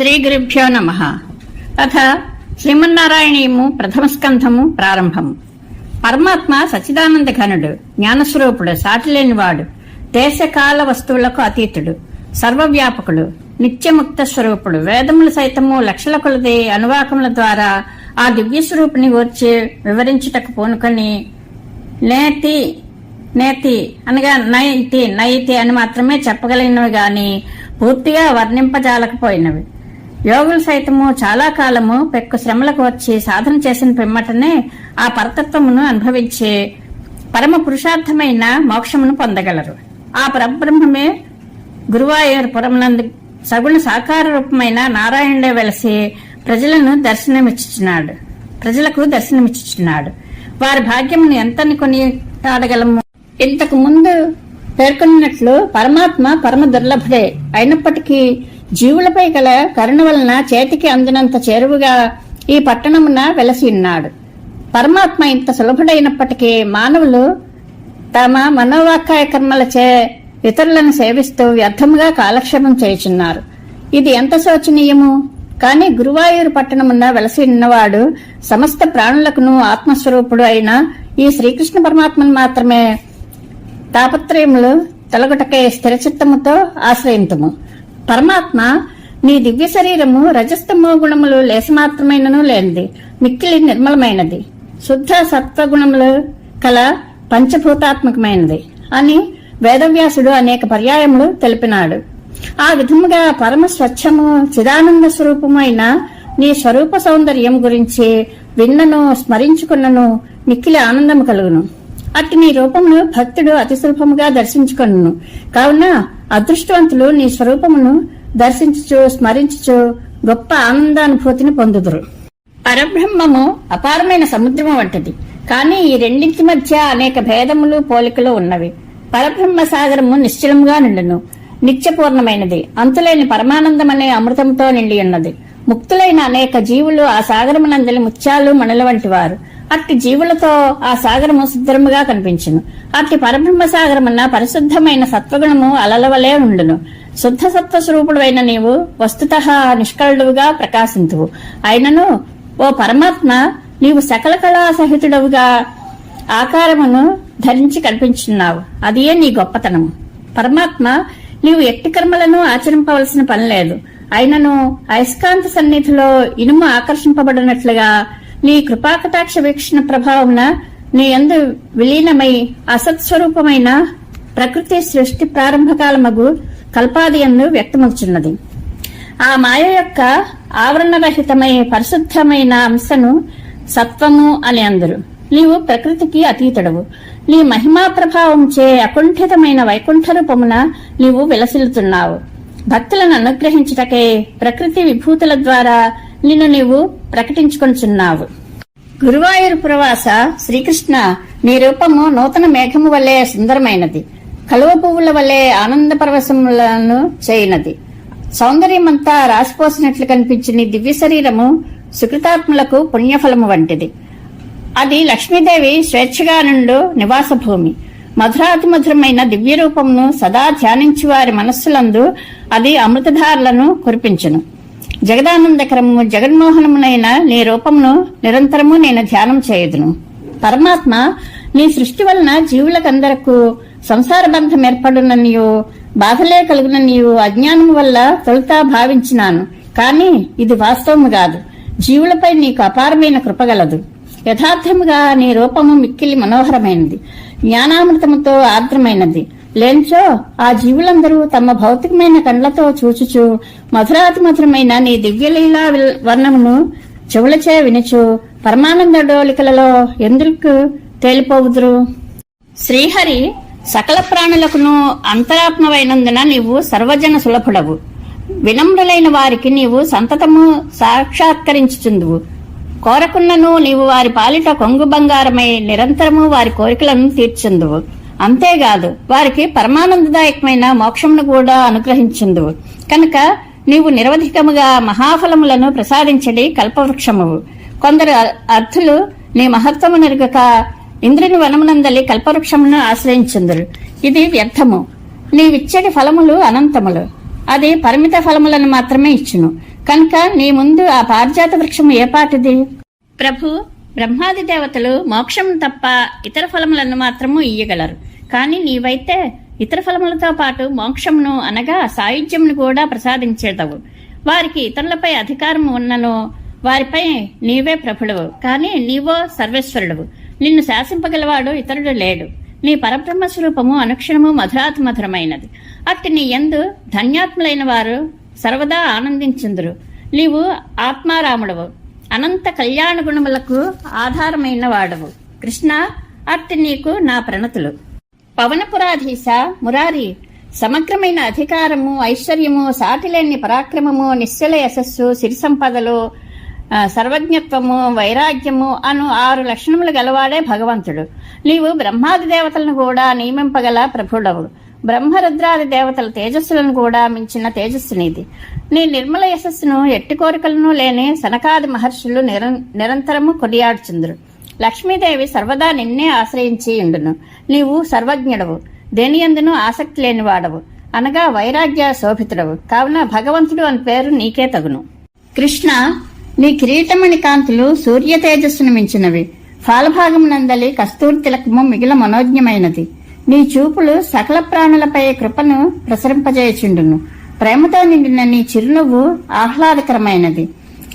శ్రీగురుభ్యో నమ. అథ శ్రీమన్నారాయణీయము ప్రథమ స్కంధము ప్రారంభము. పరమాత్మ సచిదానంద ఘనుడు జ్ఞానస్వరూపుడు సాటిలేనివాడు దేశకాల వస్తువులకు అతీతుడు సర్వవ్యాపకుడు నిత్యముక్త స్వరూపుడు వేదములు సైతము లక్షల కొలది అనువాకముల ద్వారా ఆ దివ్య స్వరూపుని గూర్చి వివరించుటకు పూనుకొని నేతి నేతి అనగా నైతి నైతి అని మాత్రమే చెప్పగలిగినవి గాని పూర్తిగా వర్ణింపజాలకపోయినవి. యోగులు సైతము చాలా కాలము పెక్కు శ్రమలకు వచ్చి సాధన చేసిన పిమ్మటనే ఆ పరతత్వమును అనుభవించి పరమ పురుషార్థమైన మోక్షమును పొందగలరు. ఆ పరబ్రహ్మమే గురువాయూరపురమునందు సగుణ సాకార రూపమైన నారాయణుడే వెలసి ప్రజలను దర్శనమిచ్చుచున్నాడు ప్రజలకు దర్శనమిచ్చుచున్నాడు వారి భాగ్యమును ఎంత కొనియాడగలము ఇంతకు ముందు పేర్కొన్నట్లు పరమాత్మ పరమ దుర్లభుడే అయినప్పటికీ జీవులపై గల కరుణ వలన చేతికి అందినంత చేరువుగా ఈ పట్టణమున వెలసి ఉన్నాడు. పరమాత్మ ఇంత సులభుడైనప్పటికీ మానవులు తమ మనోవాక్కాయ కర్మలచే ఇతరులను సేవిస్తూ వ్యర్థముగా కాలక్షేపం చేయుచున్నారు. ఇది ఎంత శోచనీయము? కాని గురువాయూరు పట్టణమున్న వెలసి ఉన్నవాడు సమస్త ప్రాణులకును ఆత్మస్వరూపుడు అయిన ఈ శ్రీకృష్ణ పరమాత్మను మాత్రమే తాపత్రయములు తొలగుటకే స్థిరచిత్తముతో ఆశ్రయింతుము. పరమాత్మ నీ దివ్య శరీరము రజస్తమో గుణములు లేసమాత్రమైనను లేనిది మిక్కిలి నిర్మలమైనది. శుద్ధ సత్వగుణములు కల పంచభూతాత్మకమైనది అని వేదవ్యాసుడు అనేక పర్యాయములు తెలిపినాడు. ఆ విధముగా పరమ స్వచ్ఛము చిదానంద స్వరూపమైన నీ స్వరూప సౌందర్యం గురించి విన్నను స్మరించుకున్నను మిక్కిలి ఆనందము కలుగును. అట్టి నీ రూపమును భక్తుడు అతి సులభముగా దర్శించుకొను కావున అదృష్టవంతులు నీ స్వరూపమును దర్శించుచు స్మరించుచు గొప్ప ఆనందానుభూతిని పొందుదురు. పరబ్రహ్మము అపారమైన సముద్రము వంటిది. కానీ ఈ రెండింటి మధ్య అనేక భేదములు పోలికలు ఉన్నవి. పరబ్రహ్మ సాగరము నిశ్చలముగా నిండును. నిత్యపూర్ణమైనది. అంతులేని పరమానందమనే అమృతంతో నిండి ఉన్నది ముక్తులైన అనేక జీవులు ఆ సాగరమునందలి ముత్యాలు మణుల వంటి వారు అట్టి జీవులతో ఆ సాగరము శుద్ధముగా కనిపించును. అట్టి పరబ్రహ్మ సాగరమున్న పరిశుద్ధమైన సత్వగుణము అలలవలే ఉండును. శుద్ధ సత్వ స్వరూపుడైన నీవు వస్తుత నిష్కళుడుగా ప్రకాశింతువు. అయినను ఓ పరమాత్మ నీవు సకల కళా సహితుడవుగా ఆకారమును ధరించి కనిపించున్నావు. అదియే నీ గొప్పతనము. పరమాత్మ నీవు ఎట్టి కర్మలను ఆచరింపవలసిన పని లేదు. అయినను అయస్కాంత సన్నిధిలో ఇనుము ఆకర్షింపబడినట్లుగా నీ కృపాకటాక్ష వీక్షణ ప్రభావమున నీ యందు విలీనమై అసత్స్వరూపమైన ప్రకృతి సృష్టి ప్రారంభకాలమగు కల్పాది యందు వ్యక్తమవుచున్నది ఆ మాయ యొక్క ఆవరణరహితమై పరిశుద్ధమైన అంశను సత్వము అని అందరు. నీవు ప్రకృతికి అతీతడవు. నీ మహిమా ప్రభావంచే అకుంఠితమైన వైకుంఠ రూపమున నీవు విలసిల్లుతున్నావు. భక్తులను అనుగ్రహించుటకే ప్రకృతి విభూతుల ద్వారా నిన్ను నీవు ప్రకటించుకొనుచున్నావు. గురువాయూరు ప్రవాస శ్రీకృష్ణ నీ రూపము నూతన మేఘము వలె సుందరమైనది. కలువ పువ్వుల వలె ఆనంద పరవశములను చేయనది. సౌందర్యమంతా రాసిపోసినట్లు కనిపించిన దివ్య శరీరము సుకృతాత్ములకు పుణ్యఫలము వంటిది. అది లక్ష్మీదేవి స్వేచ్ఛగా నుండు నివాస భూమి. మధురాతి మధురమైన దివ్య రూపమును సదా ధ్యానించి వారి మనస్సులందు అది అమృతధారలను కురిపించును. జగదానందకరము జగన్మోహనమునైన నీ రూపమును నిరంతరము నేను ధ్యానం చేయుదును. పరమాత్మ నీ సృష్టి వలన జీవులకందరకు సంసార బంధం ఏర్పడుననియో బాధలే కలుగుననియో అజ్ఞానము వల్ల తొలుత భావించినాను. కాని ఇది వాస్తవము కాదు. జీవులపై నీకు అపారమైన కృపగలదు యథార్థముగా నీ రూపము మిక్కిలి మనోహరమైనది. జ్ఞానామృతముతో ఆర్ద్రమైనది. లేంచో ఆ జీవులందరూ తమ భౌతికమైన కండ్లతో చూచుచు మధురాతి మధురమైన నీ దివ్యలీలా విల్- వర్ణమును చెవులచే వినుచు పరమానంద డోలికలలో ఎందుకు తేలిపోవుదురు? శ్రీహరి సకల ప్రాణులకును అంతరాత్మవైనందున నీవు సర్వజన సులభుడవు. వినమ్రులైన వారికి నీవు సంతతము సాక్షాత్కరించుచుందువు. కోరకున్నను నీవు వారి పాలిట కొంగు బంగారమై నిరంతరము వారి కోరికలను తీర్చుందువు. అంతేకాదు వారికి పరమానందదాయకమైన మోక్షమును కూడా అనుగ్రహించిందు కనుక నీవు నిరవధికముగా మహాఫలములను ప్రసాదించడి కల్పవృక్షమువు. కొందరు అర్థులు నీ మహత్వము నెరుగక ఇంద్రుని వనమునందలి కల్పవృక్షమును ఆశ్రయించుందురు. ఇది వ్యర్థము. నీవిచ్చటి ఫలములు అనంతములు. అది పరిమిత ఫలములను మాత్రమే ఇచ్చును. కనుక నీ ముందు ఆ పారిజాత వృక్షము ఏ పాటిది? ప్రభు బ్రహ్మాది దేవతలు మోక్షం తప్ప ఇతర ఫలములను మాత్రము ఇయ్యగలరు. కానీ నీవైతే ఇతర ఫలములతో పాటు మోక్షమును అనగా సాయుధ్యమును కూడా ప్రసాదించేదవు. వారికి ఇతరులపై అధికారం ఉన్నను వారిపై నీవే ప్రభుడవు. కానీ నీవో సర్వేశ్వరుడవు. నిన్ను శాసింపగలవాడు ఇతరుడు లేడు. నీ పరబ్రహ్మ స్వరూపము అనుక్షణము మధురాతి మధురమైనది. అట్టి నీ ఎందు ధన్యాత్ములైన వారు సర్వదా ఆనందించుందురు. నీవు ఆత్మారాముడవు. అనంత కళ్యాణ గుణములకు ఆధారమైన వాడవు కృష్ణ అట్టి నీకు నా ప్రణతులు. పవనపురాధీశ మురారి సమగ్రమైన అధికారము ఐశ్వర్యము సాటిలేని పరాక్రమము నిశ్చల యశస్సు సిరి సంపదలు సర్వజ్ఞత్వము వైరాగ్యము అను ఆరు లక్షణములు గలవాడే భగవంతుడు. నీవు బ్రహ్మాది దేవతలను కూడా నియమింపగల ప్రభుడవుడు బ్రహ్మరుద్రాది దేవతల తేజస్సులను కూడా మించిన తేజస్సు నీది. నీ నిర్మల యశస్సును ఎట్టి కోరికలను లేని సనకాది మహర్షులు నిరం- నిరంతరము కొనియాడుచుందరు. లక్ష్మీదేవి సర్వదా నిన్నే ఆశ్రయించి ఉండును. నీవు సర్వజ్ఞుడవు. దేనియందును ఆసక్తి లేనివాడవు అనగా వైరాగ్య శోభితుడవు. కావున భగవంతుడు అని పేరు నీకే తగును. కృష్ణ నీ కిరీటమణి కాంతులు సూర్య తేజస్సును మించినవి. ఫాలభాగం నందలి కస్తూరి తిలకము మిగిల మనోజ్ఞమైనది. నీ చూపులు సకల ప్రాణులపై కృపను ప్రసరింపజేయుచుండును. ప్రేమతో నిండిన నీ చిరునవ్వు ఆహ్లాదకరమైనది.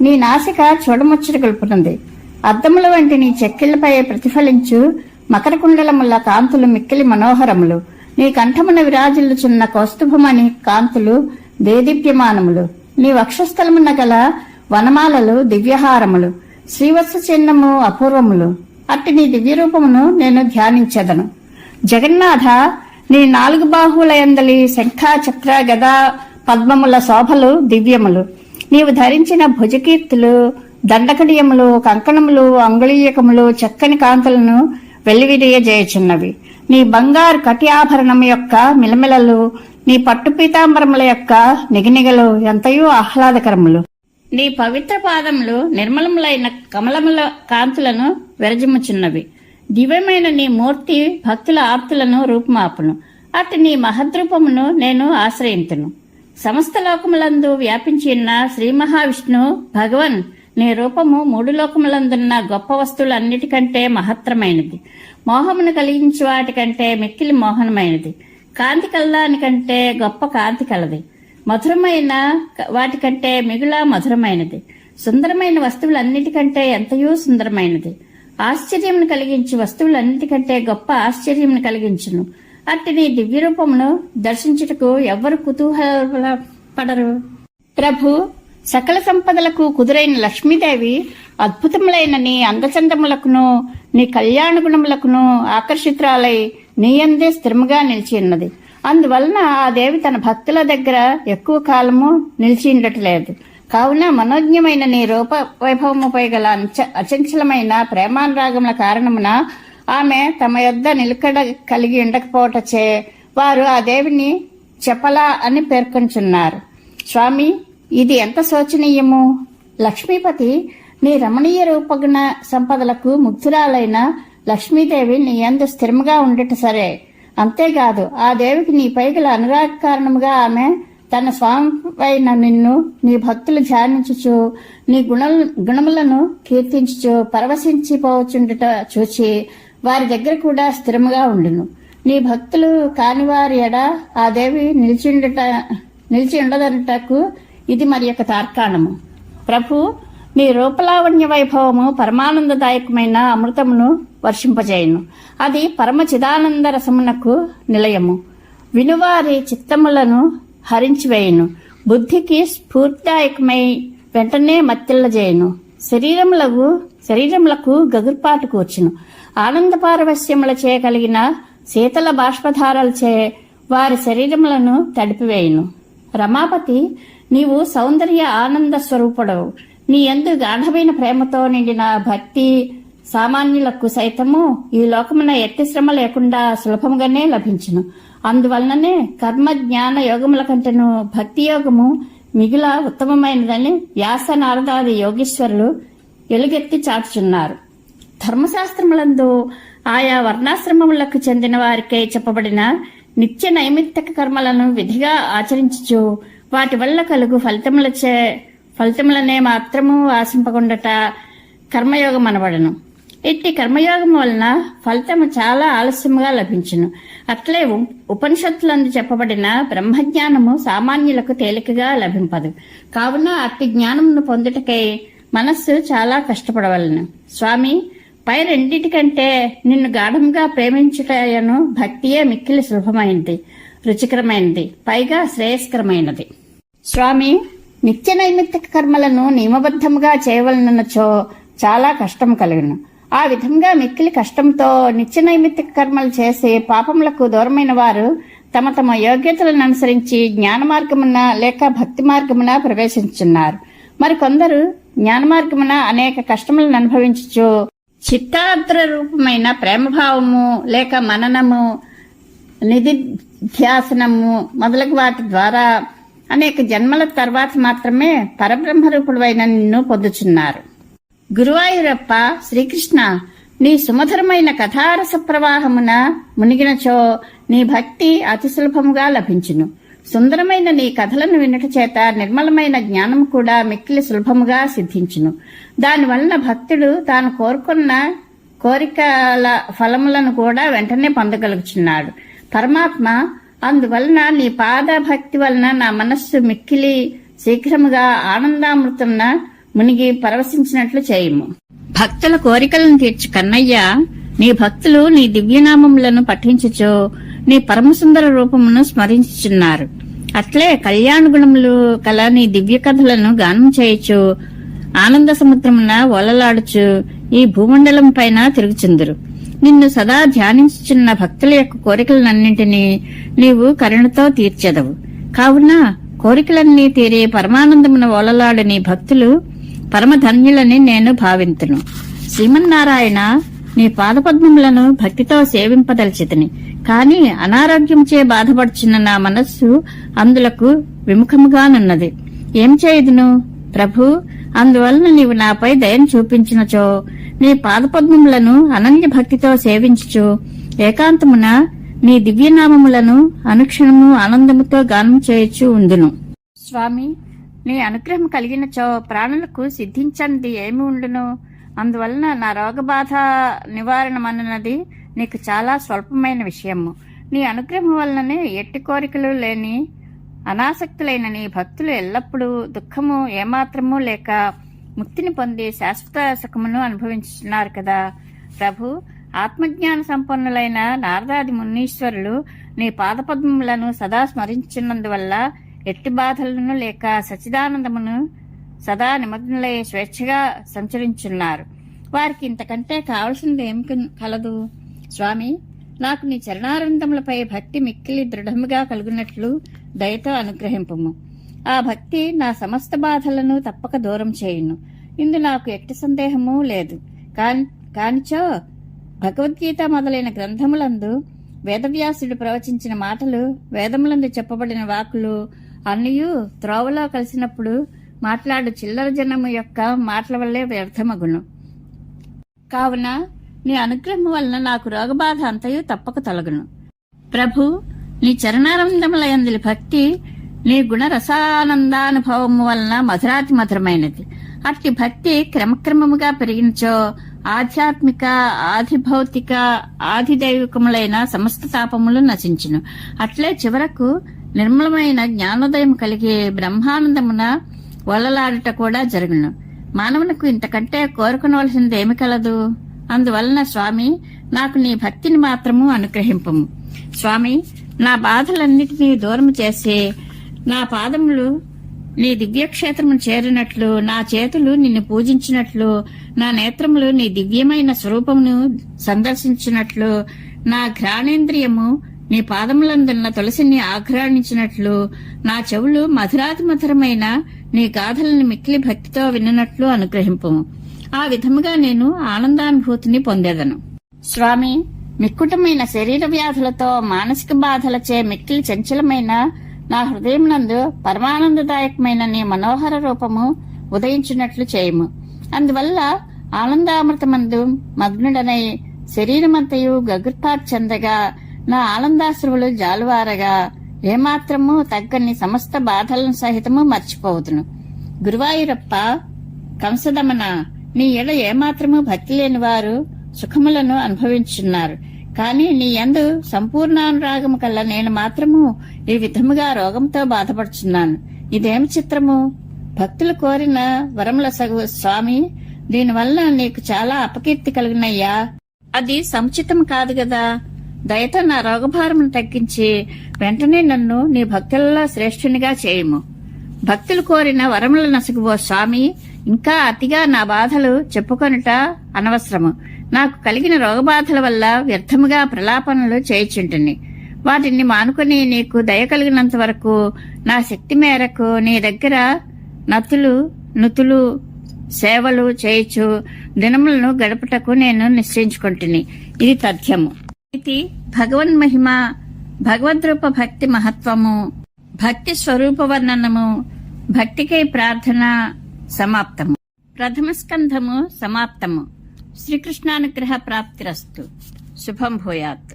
నీ నాసిక చూడముచ్చట గొలుపుతుంది. అద్దముల వంటి నీ చెక్కిళ్ళపై ప్రతిఫలించు మకర కుండలముల కాంతులు మిక్కిలి మనోహరములు. నీ కంఠమున విరాజిల్లుచున్న కౌస్తుభమణి కాంతులు దేదీప్యమానములు. నీ వక్షస్థలమున గల వనమాలలు దివ్యహారములు. శ్రీవత్స చిహ్నము అపూర్వములు. అట్టి నీ దివ్యరూపమును నేను ధ్యానించెదను. జగన్నాథ నీ నాలుగు బాహువుల ఎందలి శంఖ చక్ర గదా పద్మముల శోభలు దివ్యములు. నీవు ధరించిన భుజకీర్తులు దండకడియములు కంకణములు అంగుళీయకములు చక్కని కాంతులను వెల్లివిరియజేయుచున్నవి నీ బంగారు కటి ఆభరణం యొక్క మిలమిలలు నీ పట్టు పీతాంబరముల యొక్క నిగనిగలు ఎంతయో ఆహ్లాదకరములు. నీ పవిత్ర పాదములు నిర్మలములైన కమలముల కాంతులను విరజిమ్ముచున్నవి. దివ్యమైన నీ మూర్తి భక్తుల ఆప్తులను రూపుమాపును. అటు నీ మహద్రూపమును నేను ఆశ్రయింతును. సమస్త లోకములందు వ్యాపించి ఉన్న శ్రీ మహావిష్ణు భగవన్ నీ రూపము మూడు లోకములందున్న గొప్ప వస్తువులన్నిటికంటే మహత్తరమైనది. మోహమును కలిగించు వాటికంటే మిక్కిలి మోహనమైనది. కాంతి కలదానికంటే గొప్ప కాంతి కలది. మధురమైన వాటికంటే మిగుల మధురమైనది. సుందరమైన వస్తువులన్నిటికంటే ఎంతయో సుందరమైనది. ఆశ్చర్యమును కలిగించి వస్తువులన్నిటికంటే గొప్ప ఆశ్చర్యమును కలిగించును. అట్టి నీ దివ్య రూపమును దర్శించుటకు ఎవ్వరు కుతూహల పడరు ప్రభు సకల సంపదలకు కుదురైన లక్ష్మీదేవి అద్భుతములైన నీ అందచందములకును నీ కళ్యాణ గుణములకును ఆకర్షితురాలై నీ అందే స్థిరముగా నిలిచి ఉన్నది. అందువలన ఆ దేవి తన భక్తుల దగ్గర ఎక్కువ కాలము నిలిచి ఉండట్లేదు కావున మనోజ్ఞమైన నీ రూప వైభవముపై గల అచంచలమైన ప్రేమానురాగముల కారణమున ఆమె తమ యొద్ద నిలకడ కలిగి ఉండకపోవటచే వారు ఆ దేవిని చెప్పలా అని పేర్కొంచున్నారు స్వామి ఇది ఎంత శోచనీయము? లక్ష్మీపతి నీ రమణీయ రూపగుణ సంపదలకు ముగ్ధురాలైన లక్ష్మీదేవి నీ అందు స్థిరముగా ఉండట సరే. అంతేకాదు ఆ దేవికి నీ పైగల అనురాగ కారణముగా ఆమె తన స్వామిపైన నిన్ను నీ భక్తులు ధ్యానించుచు నీ గుణ గుణములను కీర్తించుచు పరవశించిపోవచ్చుండట చూచి వారి దగ్గర కూడా స్థిరముగా ఉండును. నీ భక్తులు కాని వారి ఎడ ఆ దేవి నిలిచిండట నిలిచి ఉండదనుటకు ఇది మరి యొక్క తార్కాణము. ప్రభు నీ రూపలావణ్య వైభవము పరమానందదాయకమైన అమృతమును వర్షింపజేయును. అది పరమ చిదానంద రసమునకు నిలయము. వినువారి చిత్తములను హరించివేయును. బుద్ధికి స్ఫూర్తిదాయకమై వెంటనే మత్తిల్లజేయును. శరీరములకు శరీరములకు గగుర్పాటు కూర్చును. ఆనంద పారవశ్యముల చేయగలిగిన శీతల బాష్పధారాలచే వారి శరీరములను తడిపివేయును. రమాపతి నీవు సౌందర్య ఆనంద స్వరూపుడవు. నీ ఎందు గాఢమైన ప్రేమతో నిండిన భక్తి సామాన్యులకు సైతము ఈ లోకమున ఎట్టి శ్రమ లేకుండా సులభముగానే లభించును. అందువలననే కర్మ జ్ఞాన యోగముల కంటేను భక్తి యోగము మిగిల ఉత్తమమైనదని వ్యాస నారదాది యోగీశ్వరులు ఎలుగెత్తి చాటుచున్నారు. ధర్మశాస్త్రములందు ఆయా వర్ణాశ్రమములకు చెందిన వారికై చెప్పబడిన నిత్య నైమిత్తిక కర్మలను విధిగా ఆచరించుచు వాటి వల్ల కలుగు ఫలితములచే ఫలితములనే మాత్రము ఆశింపకుండట కర్మయోగం అనబడను. ఇట్టి కర్మయోగం వలన ఫలితము చాలా ఆలస్యముగా లభించును. అట్లే ఉపనిషత్తులందు చెప్పబడిన బ్రహ్మజ్ఞానము సామాన్యులకు తేలికగా లభింపదు. కావున అట్టి జ్ఞానమును పొందుటకై మనస్సు చాలా కష్టపడవలను. స్వామి పై రెండింటికంటే నిన్ను గాఢంగా ప్రేమించుటను భక్తియే మిక్కిలి సులభమైనది రుచికరమైనది పైగా శ్రేయస్కరమైనది. స్వామి నిత్య నైమిత్తిక కర్మలను నియమబద్ధముగా చేయవలనచో చాలా కష్టం కలిగిన. ఆ విధంగా మిక్కిలి కష్టంతో నిత్య నైమిత్తిక కర్మలు చేసి పాపములకు దూరమైన వారు తమ తమ యోగ్యతలను అనుసరించి జ్ఞాన మార్గమున లేక భక్తి మార్గమున ప్రవేశించున్నారు మరి కొందరు జ్ఞాన మార్గమున అనేక కష్టములను అనుభవించచ్చు చిత్తాద్ర రూపమైన ప్రేమభావము లేక మననము నిధిధ్యాసనము మొదలగు వాటి ద్వారా అనేక జన్మల తర్వాత మాత్రమే పరబ్రహ్మరూపుడైన నిన్ను పొందుచున్నారు. గురువాయూరప్ప శ్రీకృష్ణ నీ సుమధురమైన కథారస ప్రవాహమున మునిగినచో నీ భక్తి అతి సులభముగా లభించును. సుందరమైన నీ కథలను వినుట చేత నిర్మలమైన జ్ఞానం కూడా మిక్కిలి సులభముగా సిద్ధించును. దానివలన భక్తుడు తాను కోరుకున్న కోరికల ఫలములను కూడా వెంటనే పొందగలుగుచున్నాడు. పరమాత్మ అందువలన నీ పాద భక్తి వలన నా మనస్సు మిక్కిలి శీఘ్రముగా ఆనందామృతంన మునిగి పరవశించినట్లు చేయము. భక్తుల కోరికలను తీర్చు కన్నయ్య నీ భక్తులు నీ దివ్యనామములను పఠించుచో నీ పరమసుందర రూపమును స్మరించుచున్నారు. అట్లే కళ్యాణ గుణములు కల నీ దివ్య కథలను గానం చేయొచ్చు ఆనంద సముద్రమున ఓలలాడుచు ఈ భూమండలం పైన తిరుగుచుందురు. నిన్ను సదా ధ్యానించుచున్న భక్తుల యొక్క కోరికలన్నింటినీ నీవు కరుణతో తీర్చెదవు. కావున కోరికలన్నీ తీరే పరమానందమున ఓలలాడు నీ భక్తులు పరమధన్యులని నేను భావింతును. శ్రీమన్నారాయణ నీ పాదపద్మములను భక్తితో సేవింపదలిచితిని. కాని అనారోగ్యంచే బాధపడుచున్న నా మనస్సు అందులకు విముఖముగానున్నది. ఏం చేయదును? ప్రభు అందువలన నీవు నాపై దయను చూపించినచో నీ పాదపద్మములను అనన్య భక్తితో సేవించుచు. ఏకాంతమున నీ దివ్యనామములను అనుక్షణము ఆనందముతో గానం చేయొచ్చు ఉందును. స్వామి నీ అనుగ్రహం కలిగినచో ప్రాణులకు సిద్ధించనిది ఏమి ఉండును? అందువలన నా రోగబాధ నివారణమన్నది నీకు చాలా స్వల్పమైన విషయము. నీ అనుగ్రహం వలననే ఎట్టి కోరికలు లేని అనాసక్తులైన నీ భక్తులు ఎల్లప్పుడూ దుఃఖము ఏమాత్రము లేక ముక్తిని పొంది శాశ్వత సుఖమును అనుభవించుతున్నారు కదా. ప్రభు ఆత్మజ్ఞాన సంపన్నులైన నారదాది మున్నీశ్వరులు నీ పాదపద్మములను సదా స్మరించున్నందువల్ల ఎట్టి బాధలను లేక సచిదానందమును సదా నిమగ్నులై స్వేచ్ఛగా సంచరించున్నారు. వారికి ఇంతకంటే కావలసింది ఏమి కలదు? స్వామి నాకు నీ చరణారంధములపై భక్తి మిక్కిలి దృఢముగా కలుగునట్లు దయతో అనుగ్రహింపము. ఆ భక్తి నా సమస్త బాధలను తప్పక దూరం చేయును. ఇందు నాకు ఎట్టి సందేహము లేదు. కాని కానిచో భగవద్గీత మొదలైన గ్రంథములందు వేదవ్యాసుడు ప్రవచించిన మాటలు వేదములందు చెప్పబడిన వాకులు అన్నయు త్రోవలో కలిసినప్పుడు మాట్లాడు చిల్లర జనము యొక్క మాటల వల్లే వ్యర్థమగును. కావున నీ అనుగ్రహం వలన నాకు రోగబాధ అంతయు తప్పక తొలగను. ప్రభు నీ చరణానందములయందులి భక్తి నీ గుణ రసానందానుభవము వలన మధురాతి మధురమైనది. అట్టి భక్తి క్రమక్రమముగా పెరిగినచో ఆధ్యాత్మిక ఆధిభౌతిక ఆధిదైవికములైన సమస్త తాపములు నశించును. అట్లే చివరకు నిర్మలమైన జ్ఞానోదయం కలిగి బ్రహ్మానందమున వలలాడుట కూడా జరుగును. మానవునకు ఇంతకంటే కోరుకునవలసింది ఏమి కలదు? అందువలన స్వామి నాకు నీ భక్తిని మాత్రము అనుగ్రహింపము. స్వామి నా బాధలన్నిటినీ దూరం చేసి నా పాదములు నీ దివ్యక్షేత్రము చేరినట్లు నా చేతులు నిన్ను పూజించినట్లు నా నేత్రములు నీ దివ్యమైన స్వరూపమును సందర్శించినట్లు నా ఘ్రాణేంద్రియము నీ పాదములందున్న తులసిని ఆఘ్రాణించినట్లు నా చెవులు మధురాతి మధురమైన నీ గాథలను మిక్కిలి భక్తితో విన్నట్లు అనుగ్రహింపము. ఆ విధముగా నేను ఆనందానుభూతిని పొందేదను. స్వామి మిక్కుటమైన శరీర వ్యాధులతో మానసిక బాధలచే మిక్కిలి చంచలమైన నా హృదయమునందు పరమానందదాయకమైన నీ మనోహర రూపము ఉదయించినట్లు చేయము. అందువల్ల ఆనందామృతమందు మగ్నుడనై శరీరమంతయు గగుర్పాటు చెందగా నా ఆనందాశ్రువులు జాలువారగా ఏమాత్రము తగ్గని సమస్త బాధలను సహితము మర్చిపోవదును. గురువాయూరప్ప కంసదమన నీ ఎడ ఏమాత్రము భక్తి లేని వారు సుఖములను అనుభవించున్నారు కాని నీ యందు సంపూర్ణానురాగము కల్లా నేను మాత్రము ఈ విధముగా రోగంతో బాధపడుచున్నాను. ఇదేమి చిత్రము? భక్తులు కోరిన వరముల సగు స్వామి దీనివల్ల నీకు చాలా అపకీర్తి కలిగినయ్యా. అది సముచితం కాదు గదా. దయతో నా రోగభారమును తగ్గించి వెంటనే నన్ను నీ భక్తులలో శ్రేష్ఠునిగా చేయము. భక్తులు కోరిన వరముల నసుగుబో స్వామి ఇంకా అతిగా నా బాధలు చెప్పుకొనుట అనవసరము. నాకు కలిగిన రోగబాధల వల్ల వ్యర్థముగా ప్రలాపనలు చేయుచుంటుని. వాటిని మానుకొని నీకు దయ కలిగినంత వరకు నా శక్తి మేరకు నీ దగ్గర నతులు నుతులు సేవలు చేయుచు దినములను గడుపుటకు నేను నిశ్చయించుకుంటుని. ఇది తథ్యము. ఇది భగవన్ మహిమ భగవద్రూప భక్తి మహత్వము భక్తి స్వరూప వర్ణనము భక్తికై ప్రార్థన సమాప్తము. ప్రథమ స్కంధము సమాప్తము. శ్రీకృష్ణానుగ్రహ ప్రాప్తిరస్తు శుభం భూయాత్.